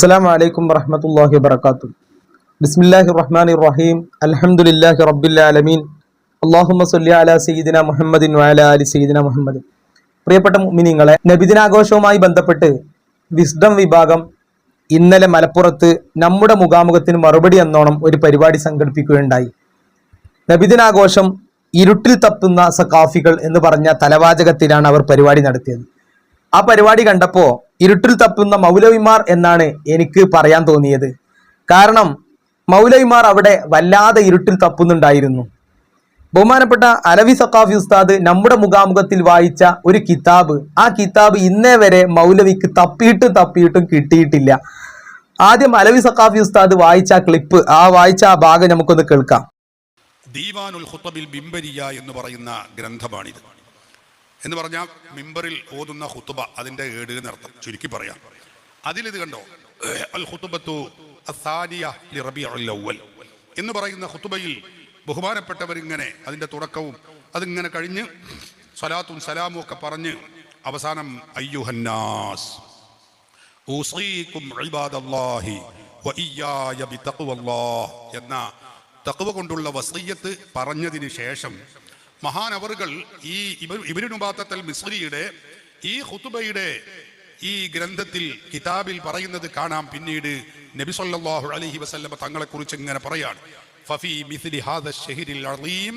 അസ്സാം വലൈക്കും വറഹമത്തല്ലാഹി വബർക്കാത്തു ബിസ്മില്ലാഹി റഹ്മാൻ റഹീം അലഹമുല്ലാഹി റബ്ബില്ലാലമീൻ അള്ളാഹുമ സല്ലി അല സയ്യിദിന മുഹമ്മദിൻ വഅല അലി സയ്യിദിന മുഹമ്മദ്. പ്രിയപ്പെട്ട മിനിങ്ങളെ നബിദിനാഘോഷവുമായി ബന്ധപ്പെട്ട് വിസ്ഡം വിഭാഗം ഇന്നലെ മലപ്പുറത്ത് നമ്മുടെ മുഖാമുഖത്തിന് മറുപടി എന്നോണം ഒരു പരിപാടി സംഘടിപ്പിക്കുകയുണ്ടായി. നബിദിനാഘോഷം ഇരുട്ടിൽ തപ്പുന്ന സഖാഫികൾ എന്ന് പറഞ്ഞ തലവാചകത്തിലാണ് അവർ പരിപാടി നടത്തിയത്. ആ പരിപാടി കണ്ടപ്പോ ഇരുട്ടിൽ തപ്പുന്ന മൗലവിമാർ എന്നാണ് എനിക്ക് പറയാൻ തോന്നിയത്. കാരണം മൗലവിമാർ അവിടെ വല്ലാതെ ഇരുട്ടിൽ തപ്പുന്നുണ്ടായിരുന്നു. ബഹുമാനപ്പെട്ട അലവി സക്കാഫി ഉസ്താദ് നമ്മുടെ മുഖാമുഖത്തിൽ വായിച്ച ഒരു കിതാബ്. ആ കിതാബ് ഇന്നേ വരെ മൗലവിക്ക് തപ്പിയിട്ടും തപ്പിയിട്ടും കിട്ടിയിട്ടില്ല. ആദ്യം അലവി സക്കാഫി ഉസ്താദ് വായിച്ച ക്ലിപ്പ് ആ വായിച്ച ആ ഭാഗം നമുക്കൊന്ന് കേൾക്കാം. ദീവാനുൽ ബിംബരിയ എന്ന് പറയുന്ന ഗ്രന്ഥമാണിത്. എന്ന് പറഞ്ഞാൽ മിമ്പറിൽ ഓതുന്ന ഹുത്തുബ അതിന്റെ ഏട് എന്നർത്ഥം ചുരുക്കി പറയാം. അതിലിത് കണ്ടോ? അൽ എന്ന് പറയുന്ന ഹുത്തുബയിൽ ബഹുമാനപ്പെട്ടവരിങ്ങനെ അതിന്റെ തുടക്കവും അതിങ്ങനെ കഴിഞ്ഞ് സലാത്തും സലാമും ഒക്കെ പറഞ്ഞ് അവസാനം അയ്യുഹന്നാസ്. എന്ന തക്കുവ കൊണ്ടുള്ള വസയ്യത്ത് പറഞ്ഞതിന് ശേഷം മഹാനവറുകൾ ഈ ഇബിനുബാത്തൽ മിസ്രിയുടെ ഈ ഖുതുബയുടെ ഈ ഗ്രന്ഥത്തിൽ കിതാബിൽ പറയുന്നത് കാണാം പിന്നീട് നബി സല്ലല്ലാഹു അലൈഹി വസല്ലമ തങ്ങളെ കുറിച്ച് ഇങ്ങനെ പറയാണ് ഫഫി മിസ്ലി ഹാദ ഷഹരിൽ അളീം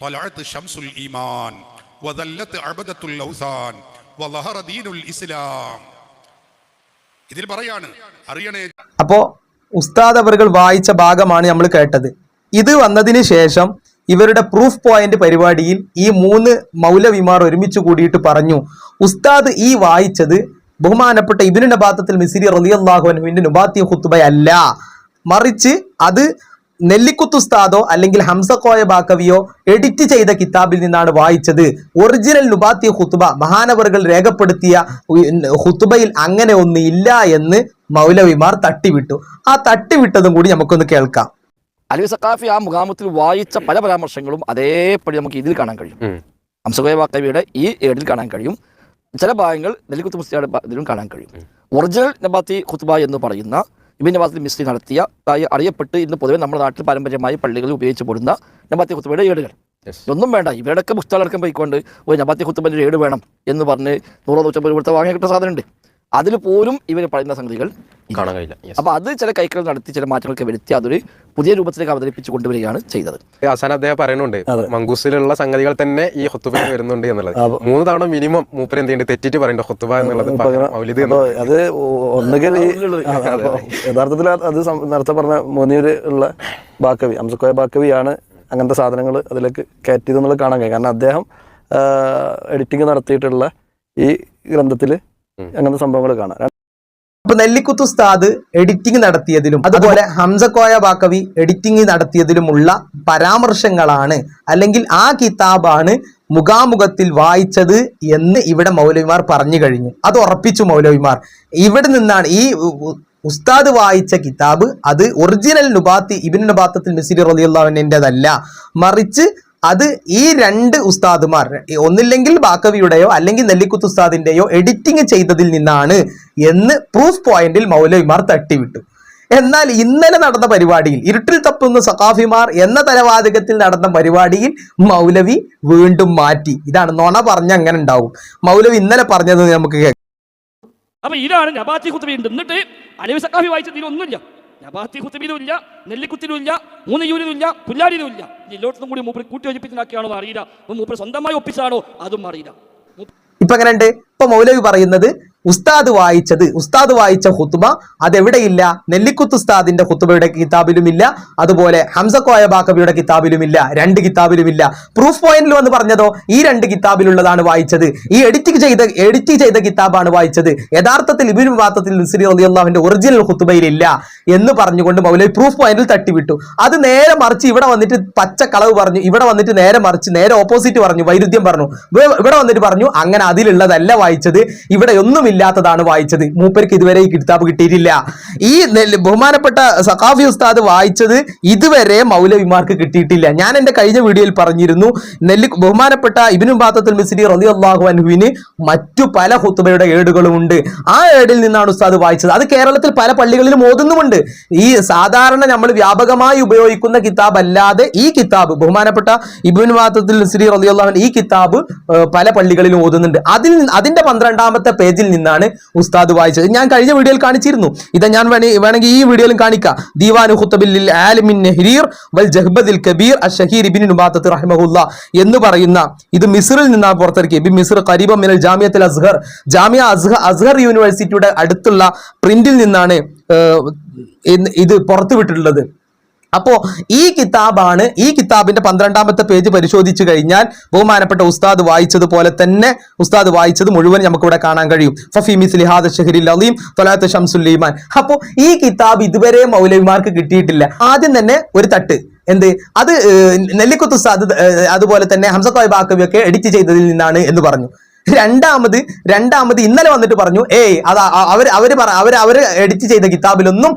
طلعت شمس الإيمان وذلت عبدة الأوثان وظهر دين الإسلام ഇതിൽ പറയാണ് അറിയണേ അപ്പോ ഉസ്താദ് അവറുകൾ വായിച്ച ഭാഗമാണ് നമ്മൾ കേട്ടത് ഇത് വന്നതിന് ശേഷം ഇവരുടെ പ്രൂഫ് പോയിന്റ് പരിപാടിയിൽ ഈ മൂന്ന് മൗലവിമാർ ഒരുമിച്ച് കൂടിയിട്ട് പറഞ്ഞു. ഉസ്താദ് ഈ വായിച്ചത് ബഹുമാനപ്പെട്ട ഇബിനു നബാത്തത്തിൽ മിസിരി റലിയല്ലാഹു അനുവിന്റെ നുബാത്തി ഹുത്തുബയല്ല മറിച്ച് അത് നെല്ലിക്കുത്തുസ്താദോ അല്ലെങ്കിൽ ഹംസക്കോയ ബാക്കവിയോ എഡിറ്റ് ചെയ്ത കിതാബിൽ നിന്നാണ് വായിച്ചത്. ഒറിജിനൽ നുബാത്തി ഹുത്തുബ മഹാനവറുകൾ രേഖപ്പെടുത്തിയ ഹുത്തുബയിൽ അങ്ങനെ ഒന്നും ഇല്ല എന്ന് മൗലവിമാർ തട്ടിവിട്ടു. ആ തട്ടിവിട്ടതും കൂടി നമുക്കൊന്ന് കേൾക്കാം. അലി സക്കാഫി ആ മുഖാമത്തിൽ വായിച്ച പല പരാമർശങ്ങളും അതേപടി നമുക്ക് ഇതിൽ കാണാൻ കഴിയും. അംസഖോയ വാക്കവിയുടെ ഈ ഏടിൽ കാണാൻ കഴിയും. ചില ഭാഗങ്ങൾ ദലിഖുത്ത് മുസ്ലിയുടെ ഇതിലും കാണാൻ കഴിയും. ഒറിജിനൽ നബാത്തി ഖുത്ബ എന്ന് പറയുന്ന ഇബിൻ നബാത്തിൽ മിസ്ലി നടത്തിയ അറിയപ്പെട്ട് ഇന്ന് പൊതുവെ നമ്മുടെ നാട്ടിൽ പാരമ്പര്യമായി പള്ളികളിൽ ഉപയോഗിച്ച് പോരുന്ന നബാത്തി ഖുത്ബയുടെ ഏടുകൾ. ഒന്നും വേണ്ട ഇവരുടെയൊക്കെ പുസ്തകങ്ങളടക്കം പോയിക്കൊണ്ട് ഒരു നബാത്തി ഖുത്ബന്റെ ഏട് വേണം എന്ന് പറഞ്ഞ് നൂറോ നൂറ്റമ്പത് കൊടുത്ത വാങ്ങിയ കിട്ടുന്ന സാധനമുണ്ട്. അതിൽ പോലും ഇവർ പറയുന്ന സംഗതികൾ കാണാൻ കഴിയില്ല. അപ്പൊ അത് ചില കൈകൾ നടത്തി ചില മാറ്റങ്ങളൊക്കെ വരുത്തി അതൊരു പുതിയ രൂപത്തിലേക്ക് അവതരിപ്പിച്ച് കൊണ്ടുവരികയാണ് ചെയ്തത്. അവസാനം അദ്ദേഹം പറയുന്നുണ്ട് മങ്കൂസിലുള്ള സംഗതികൾ തന്നെ ഈ ഹൊത്തുബ വരുന്നുണ്ട് എന്നുള്ളത്. മൂന്ന് തവണ മിനിമം മൂപ്പര് എന്ത് തെറ്റിട്ട് പറയണ്ട ഹൊത്തുബ എന്നുള്ളത്? അത് ഒന്നുകിൽ യഥാർത്ഥത്തിൽ അത് നേരത്തെ പറഞ്ഞ മോനിയൂര് ഉള്ള ബാക്കവി അംസക്കോയ ബാക്കവിയാണ് അങ്ങനത്തെ സാധനങ്ങൾ അതിലേക്ക് കയറ്റിയതെന്നുള്ളത് കാണാൻ കഴിയും. കാരണം അദ്ദേഹം എഡിറ്റിംഗ് നടത്തിയിട്ടുള്ള ഈ ഗ്രന്ഥത്തിൽ അങ്ങനത്തെ സംഭവങ്ങൾ കാണാം. അപ്പൊ നെല്ലിക്കുത്ത് ഉസ്താദ് എഡിറ്റിംഗ് നടത്തിയതിലും അതുപോലെ ഹംസക്കോയ ബാക്കവി എഡിറ്റിംഗ് നടത്തിയതിലുമുള്ള പരാമർശങ്ങളാണ് അല്ലെങ്കിൽ ആ കിതാബാണ് മുഖാമുഖത്തിൽ വായിച്ചത് എന്ന് ഇവിടെ മൗലവിമാർ പറഞ്ഞു കഴിഞ്ഞു. അത് ഉറപ്പിച്ചു മൗലവിമാർ. ഇവിടെ നിന്നാണ് ഈ ഉസ്താദ് വായിച്ച കിതാബ് അത് ഒറിജിനൽ നുബാത്തി ഇബിൻ നുബാത്തത്തിൽ മിസിലി റലിയുള്ളവന്റെതല്ല മറിച്ച് അത് ഈ രണ്ട് ഉസ്താദുമാർ ഒന്നില്ലെങ്കിൽ ബാക്കവിയുടെയോ അല്ലെങ്കിൽ നെല്ലിക്കുത്ത് ഉസ്താദിന്റെയോ എഡിറ്റിംഗ് ചെയ്തതിൽ നിന്നാണ് എന്ന് പ്രൂഫ് പോയിന്റിൽ മൗലവിമാർ തട്ടിവിട്ടു. എന്നാൽ ഇന്നലെ നടന്ന പരിപാടിയിൽ ഇരുട്ടിൽ തപ്പുന്ന സഖാഫിമാർ എന്ന തലവാതകത്തിൽ നടന്ന പരിപാടിയിൽ മൗലവി വീണ്ടും മാറ്റി. ഇതാണ് നുണ പറഞ്ഞ അങ്ങനെ ഉണ്ടാവും. മൗലവി ഇന്നലെ പറഞ്ഞത് നമുക്ക് കേൾക്കാം. അപ്പൊ ഇതാണ് നബാത്തി അലവി സഖാഫി വായിച്ചത് ഇതിലൊന്നുമില്ല നബാത്തി കുത്തുബിയിലും ഇല്ല നെല്ലിക്കുത്തിലും ഇല്ല മൂന്നയൂരിലും ഇല്ല പുല്ലാരിയിലും ഇല്ല ഇനി എല്ലായിടത്തും കൂടി മൂപ്പര് കൂട്ടി യോജിപ്പിച്ചിട്ടാക്കിയാണോ അറിയില്ല. മൂപ്പർ സ്വന്തമായി ഒപ്പിച്ചാണോ അതും അറിയില്ല. ഇപ്പൊ എങ്ങനെയുണ്ട് ഇപ്പൊ മൗലവി പറയുന്നത് ഉസ്താദ് വായിച്ചത് ഉസ്താദ് വായിച്ച ഹുത്തുബ അതെവിടെയില്ല? നെല്ലിക്കുത്ത് ഉസ്താദിന്റെ ഹുത്തുബയുടെ കിതാബിലുമില്ല അതുപോലെ ഹംസക്കോയ ബാക്കബിയുടെ കിതാബിലുമില്ല രണ്ട് കിതാബിലുമില്ല. പ്രൂഫ് പോയിന്റിൽ വന്ന് പറഞ്ഞതോ ഈ രണ്ട് കിതാബിലുള്ളതാണ് വായിച്ചത്. ഈ എഡിറ്റ് ചെയ്ത എഡിറ്റ് ചെയ്ത കിതാബാണ് വായിച്ചത്. യഥാർത്ഥത്തിൽ ഇബിൻ വാത്തത്തിൽ നിസ്രി അള്ളാഹുവിന്റെ ഒറിജിനൽ ഹുത്തുബയിലില്ല എന്ന് പറഞ്ഞുകൊണ്ട് മൗലവി പ്രൂഫ് പോയിന്റിൽ തട്ടിവിട്ടു. അത് നേരെ മറിച്ച് ഇവിടെ വന്നിട്ട് പച്ച കളവ് പറഞ്ഞു ഇവിടെ വന്നിട്ട് നേരെ മറിച്ച് നേരെ ഓപ്പോസിറ്റ് പറഞ്ഞു വൈരുദ്ധ്യം പറഞ്ഞു. ഇവ- ഇവിടെ വന്നിട്ട് പറഞ്ഞു അങ്ങനെ അതിലുള്ളതല്ല വായിച്ചത്. ഇവിടെ ഒന്നുമില്ല ഇല്ലാത്തതാണ് വായിച്ചത്. മൂപ്പർക്ക് ഇതുവരെ ഈ കിതാബ് കിട്ടിയിട്ടില്ല. ഈ ബഹുമാനപ്പെട്ട സഖാഫി ഉസ്താദ് വായിച്ചത് ഇതുവരെ മൗലവിമാർക്ക് കിട്ടിയിട്ടില്ല. ഞാൻ എന്റെ കഴിഞ്ഞ വീഡിയോയിൽ പറഞ്ഞിരുന്നു നെല്ല് ബഹുമാനപ്പെട്ട ഇബിനു ബാത്തത്തുൽ മിസ്രി റതി അള്ളാഹു അൻഹുവിന് മറ്റു പല ഹുത്തുബയുടെ ഏടുകളും ഉണ്ട് ആ ഏടിൽ നിന്നാണ് ഉസ്താദ് വായിച്ചത്. അത് കേരളത്തിൽ പല പള്ളികളിലും ഓതുന്നുമുണ്ട്. ഈ സാധാരണ നമ്മൾ വ്യാപകമായി ഉപയോഗിക്കുന്ന കിതാബ് അല്ലാതെ ഈ കിതാബ് ബഹുമാനപ്പെട്ട ഇബിനു ബാത്തത്തുൽ മിസ്രി റതി അള്ളാഹു ഈ കിതാബ് പല പള്ളികളിലും ഓതുന്നുണ്ട്. അതിൽ അതിന്റെ പന്ത്രണ്ടാമത്തെ പേജിൽ നിന്നാണ് ഉസ്താദ് വായിച്ചത്. ഞാൻ കഴിഞ്ഞ വീഡിയോയിൽ കാണിച്ചിരുന്നു. ഇത് ഞാൻ വേണേ- വേണമെങ്കിൽ ഈ വീഡിയോയിലും കാണിക്കാം. ദീവാനു ഹുത്തബിൽ ആലിമിൻ വൽ ജഹ്ബദിൽ കബീർ അഷഹീർ ഇബിൻ നുബാത്തത്ത് റഹ്മഹുല്ല എന്ന് പറയുന്ന ഇത് മിസ്രിൽ നിന്നാണ് പുറത്തിറക്കിയത്. ബി മിസ്ർ ഖരീബ മിനൽ ജാമിയത്തുൽ അസ്ഹർ ജാമിയ അസ്ഹർ അസ്ഹർ യൂണിവേഴ്സിറ്റിയുടെ അടുത്തുള്ള പ്രിന്റിൽ നിന്നാണ് ഇത് പുറത്തുവിട്ടിട്ടുള്ളത്. അപ്പോ ഈ കിതാബാണ് ഈ കിതാബിന്റെ പന്ത്രണ്ടാമത്തെ പേജ് പരിശോധിച്ചു കഴിഞ്ഞാൽ ബഹുമാനപ്പെട്ട ഉസ്താദ് വായിച്ചതുപോലെ തന്നെ ഉസ്താദ് വായിച്ചത് മുഴുവൻ നമുക്ക് ഇവിടെ കാണാൻ കഴിയും. ഫഫീമി മിസ്ലി ഹാദ ഷഹരിൽ അലീം തൊലാത്ത് ഷംസുല്ലീമാൻ അപ്പോ ഈ കിതാബ് ഇതുവരെ മൗലവിമാർക്ക് കിട്ടിയിട്ടില്ല. ആദ്യം തന്നെ ഒരു തട്ട്. എന്ത്? അത് നെല്ലിക്കുത്തുസ്താദ് അതുപോലെ തന്നെ ഹംസക്കോയ് ബാക്കവിയൊക്കെ എഡിറ്റ് ചെയ്തതിൽ നിന്നാണ് എന്ന് പറഞ്ഞു. രണ്ടാമത് രണ്ടാമത് ഇന്നലെ വന്നിട്ട് പറഞ്ഞു ഏയ് അത് അവർ അവർ പറ അവർ അവർ എഡിറ്റ് ചെയ്ത കിതാബിലൊന്നും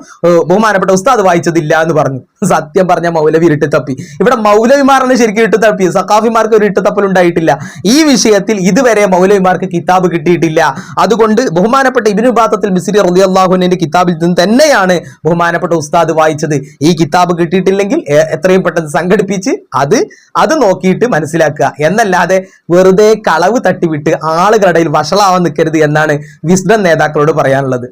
ബഹുമാനപ്പെട്ട ഉസ്താദ് വായിച്ചതില്ല എന്ന് പറഞ്ഞു. സത്യം പറഞ്ഞ മൗലവി ഇരുട്ട് തപ്പി. ഇവിടെ മൗലവിമാരാണ് ശരിക്കും ഇട്ട് തപ്പി. സഖാഫിമാർക്ക് ഒരു ഇട്ട് ഉണ്ടായിട്ടില്ല. ഈ വിഷയത്തിൽ ഇതുവരെ മൗലവിമാർക്ക് കിതാബ് കിട്ടിയിട്ടില്ല. അതുകൊണ്ട് ബഹുമാനപ്പെട്ട ഇബിനു ബാത്തത്തിൽ മിസ്രി റളിയല്ലാഹുവിന്റെ കിതാബിൽ നിന്ന് തന്നെയാണ് ബഹുമാനപ്പെട്ട ഉസ്താദ് വായിച്ചത്. ഈ കിതാബ് കിട്ടിയിട്ടില്ലെങ്കിൽ എത്രയും പെട്ടെന്ന് സംഘടിപ്പിച്ച് അത് അത് നോക്കിയിട്ട് മനസ്സിലാക്കുക. എന്നല്ലാതെ വെറുതെ കളവ് തട്ടിവിട്ട് ആളുകളുടെ ഇടയിൽ വഷളാവാൻ നിൽക്കരുത് എന്നാണ് വിസ്ഡം നേതാക്കളോട് പറയാനുള്ളത്.